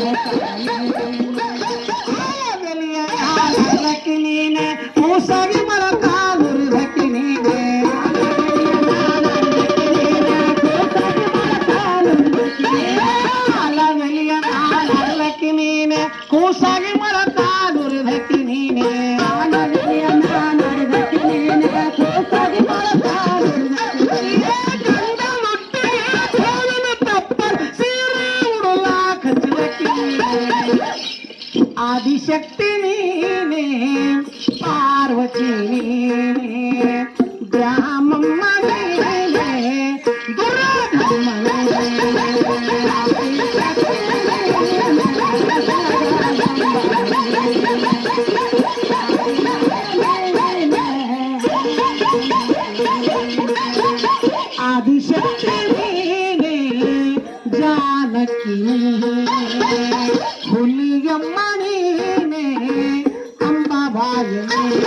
Thank you. கணக்கி புலியம்மனே அம்பாபாயனே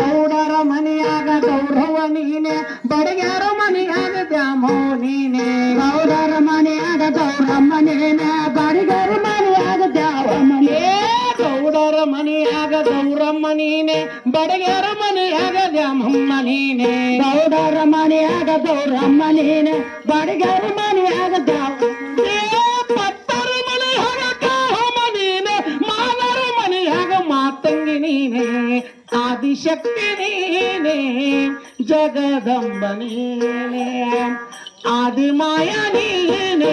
ಗೌಡರ ಮನೆಯಾಗ ಗೌರವ ನೀನೆ ಬಡಗ್ಯಾರ ಮನೆಯಾಗ ದ್ಯಾಮೋ ನೀನೆ ಗೌಡರ ಮನೆಯಾಗ ಗೌರಮ್ಮ ನೀನೆ ಗೌಡರಮ್ಮ ನೀನೆ ಬಡಗರ ಮನೆಯಾಗ ದ್ಯಾಮಮ್ಮ ನೀನೆ ಗೌಡರ ಮನೆಯಾಗ ಗೌರಮ್ಮ ನೀನೆ ಬಡಗರ ಮನೆಯಾಗ ಪಟ್ಟರ ಮನೆಯಾಗ ಕಾಹಮ್ಮ ನೀನೆ ಮಾನರ ಮನೆಯಾಗ ಮಾತಂಗಿ ನೀನೆ ಆದಿಶಕ್ತಿ ನೀನೆ ಜಗದಂಬ ನೀನೆ ಆದಿಮಾಯ ನೀನೆ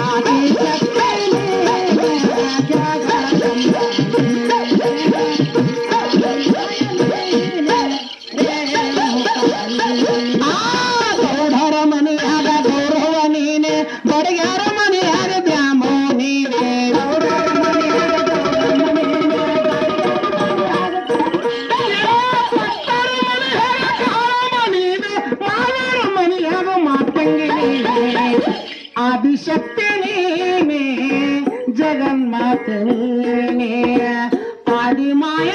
വിശുദ്ധനേമേ ജഗന്മാതനേ പാതിമായ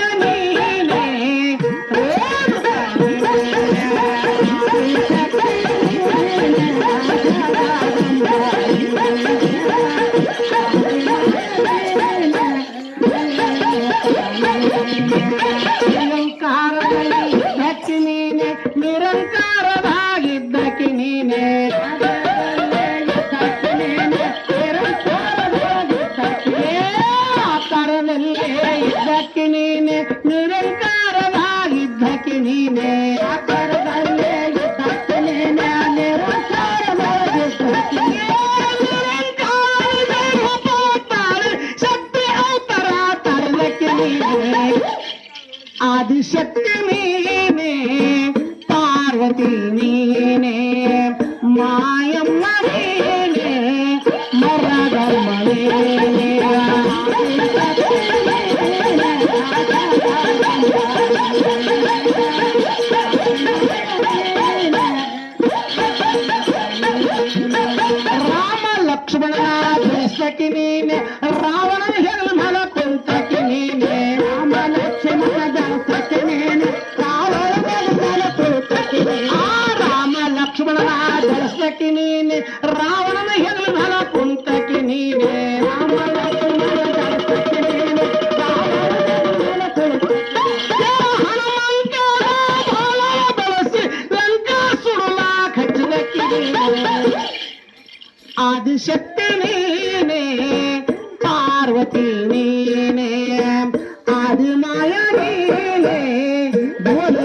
നിരങ്ക पतला लकी में आदि श पार्वती அது சக்தி நீனே பார்வதி நீனே அது மாயா நீனே ஒரு